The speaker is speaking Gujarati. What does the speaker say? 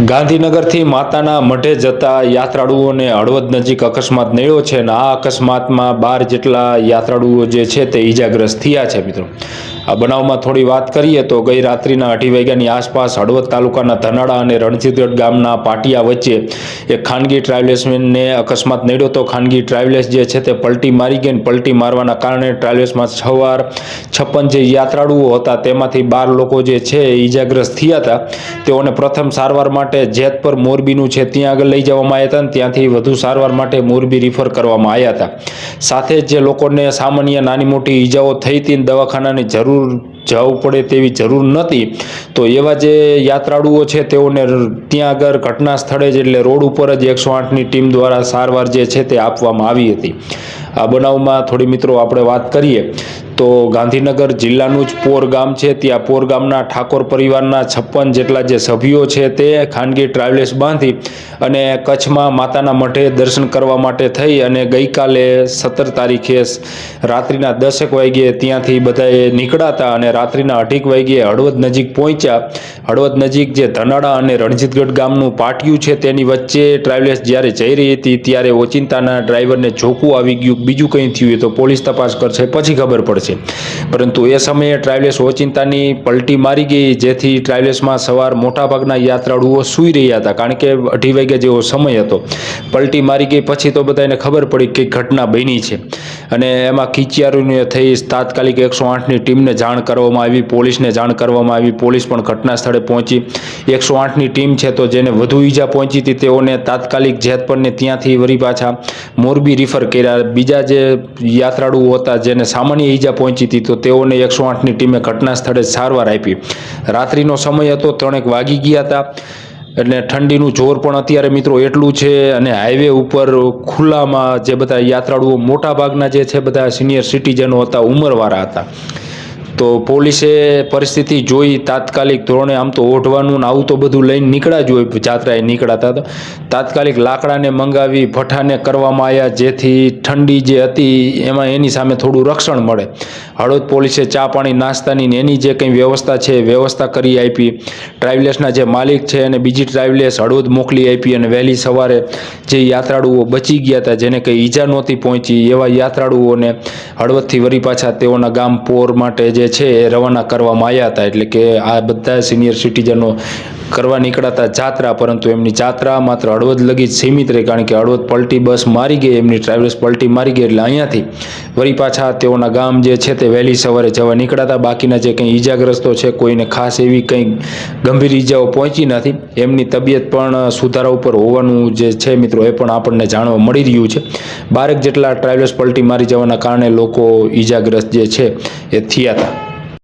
ગાંધીનગરથી માતાના મઢે જતા યાત્રાળુઓને હળવદ નજીક અકસ્માત નડ્યો છે અને આ અકસ્માતમાં બાર જેટલા યાત્રાળુઓ જે છે તે ઈજાગ્રસ્ત થયા છે મિત્રો. આ બનાવમાં થોડી વાત કરીએ તો ગઈ રાત્રિના અઢી વાગ્યાની આસપાસ હળવદ તાલુકાના ધનાળા અને રણજીતગઢ ગામના પાટિયા વચ્ચે એક ખાનગી ટ્રાવેલ્સમેનને અકસ્માત નડ્યો તો ખાનગી ટ્રાવેલ્સ જે છે તે પલટી મારી ગઈ પલટી મારવાના કારણે ટ્રાવેલ્સમાં સવાર છપ્પન જે યાત્રાળુઓ હતા તેમાંથી બાર લોકો જે છે ઈજાગ્રસ્ત થયા હતા. તેઓને પ્રથમ સારવાર માટે જેતપર મોરબીનું છે ત્યાં આગળ લઈ જવામાં આવ્યા હતા અને ત્યાંથી વધુ સારવાર માટે મોરબી રિફર કરવામાં આવ્યા હતા. સાથે જે લોકોને સામાન્ય નાની મોટી ઈજાઓ થઈ હતી દવાખાનાની જરૂર જવું પડે તેવી જરૂર નહોતી તો એવા જે યાત્રાળુઓ છે તેઓને ત્યાં આગળ ઘટના સ્થળે જ એટલે રોડ ઉપર જ એકસો આઠની ટીમ દ્વારા સારવાર જે છે તે આપવામાં આવી હતી. આ બનાવમાં થોડી મિત્રો આપણે વાત કરીએ. તો ગાંધીનગર જિલ્લાનું જ પોર ગામ છે. ત્યાં પોર ગામના ઠાકોર પરિવારના છપ્પન જેટલા જે સભ્યો છે તે ખાનગી ટ્રાવેલ્સ બાંધી અને કચ્છમાં માતાના મઠે દર્શન કરવા માટે થઈ અને ગઈકાલે સત્તર તારીખે રાત્રિના દસેક વાગ્યે ત્યાંથી બધાએ નીકળ્યા હતા અને રાત્રિના અઢીક વાગ્યે હળવદ નજીક પહોંચ્યા. હળવદ નજીક જે ધનાળા અને રણજીતગઢ ગામનું પાટિયું છે તેની વચ્ચે ટ્રાવેલ્સ જ્યારે જઈ રહી હતી ત્યારે ઓચિંતાના ડ્રાઈવરને ઝોકું આવી ગયું. બીજું કંઈ થયું તો પોલીસ તપાસ કરશે. પછી ખબર પડશે. પરંતુ એ સમયે ટ્રાવેલ્સ ઓચિંતાની પલટી મારી ગઈ, જેથી ટ્રાવેલ્સમાં સવાર મોટાભાગના યાત્રાળુઓ સૂઈ રહ્યા હતા, કારણ કે અઢી વાગ્યા જેવો સમય હતો. પલટી મારી ગઈ પછી તો બધાને ખબર પડી કે ઘટના બની છે. અને એમાં ખીચિયારીને થઈ તાત્કાલિક એકસો આઠની ટીમને જાણ કરવામાં આવી, પોલીસને જાણ કરવામાં આવી. પોલીસ પણ ઘટના સ્થળે પહોંચી. એકસો આઠની ટીમ છે તો જેને વધુ ઈજા પહોંચી હતી, તેઓને તાત્કાલિક જેતપરને ત્યાંથી વળી પાછા મોરબી રિફર કર્યા. બીજા જે યાત્રાળુઓ હતા, જેને સામાન્ય ઈજા પહોંચી હતી તો તેઓને એકસો આઠની ટીમે ઘટના સ્થળે સારવાર આપી. રાત્રિનો સમય હતો, ત્રણેક વાગી ગયા હતા. એટલે ઠંડીનું જોર પણ અત્યારે મિત્રો એટલું છે અને હાઈવે ઉપર ખુલ્લામાં જે બધા યાત્રાળુઓ મોટા ભાગના જે છે બધા સિનિયર સિટીઝનો હતા, ઉંમરવાળા હતા. તો પોલીસે પરિસ્થિતિ જોઈ તાત્કાલિક ધોરણે આમ તો ઓઢવાનું આવું તો બધું લઈને નીકળ્યા જ હોય, જાત્રાએ નીકળાતા તો તાત્કાલિક લાકડાને મંગાવી, ભઠ્ઠાને કરવામાં આવ્યા, જેથી ઠંડી જે હતી એમાં એની સામે થોડું રક્ષણ મળે. હળવદ પોલીસે ચા પાણી, નાસ્તાની એની જે કંઈ વ્યવસ્થા છે વ્યવસ્થા કરી આપી. ટ્રાવેલ્સના જે માલિક છે અને બીજી ટ્રાવેલ્સ હળવદ મોકલી આપી અને વહેલી સવારે જે યાત્રાળુઓ બચી ગયા હતા, જેને કંઈ ઈજા નહોતી પહોંચી એવા યાત્રાળુઓને હળવદથી વરી પાછા તેઓના ગામ પોર માટે જે છે એ રવાના કરવામાં આવ્યા હતા. એટલે કે આ બધા સિનિયર સિટીઝનો કરવા નીકળાતા જાત્રા, પરંતુ એમની જાત્રા માત્ર હળવદ લગી જ સીમિત રહી, કારણ કે હળવદ પલટી બસ મારી ગઈ, એમની ટ્રાવેલ્સ પલટી મારી ગઈ એટલે અહીંયાથી. વળી પાછા તેઓના ગામ જે છે તે વહેલી સવારે જવા નીકળાતા, બાકીના જે કંઈ ઈજાગ્રસ્તો છે કોઈને ખાસ એવી કંઈ ગંભીર ઈજાઓ પહોંચી નથી. એમની તબિયત પણ સુધારા ઉપર હોવાનું જે છે મિત્રો, એ પણ આપણને જાણવા મળી રહ્યું છે. બારેક જેટલા ટ્રાવેલ્સ પલટી મારી જવાના કારણે લોકો ઈજાગ્રસ્ત જે છે એ થયા હતા.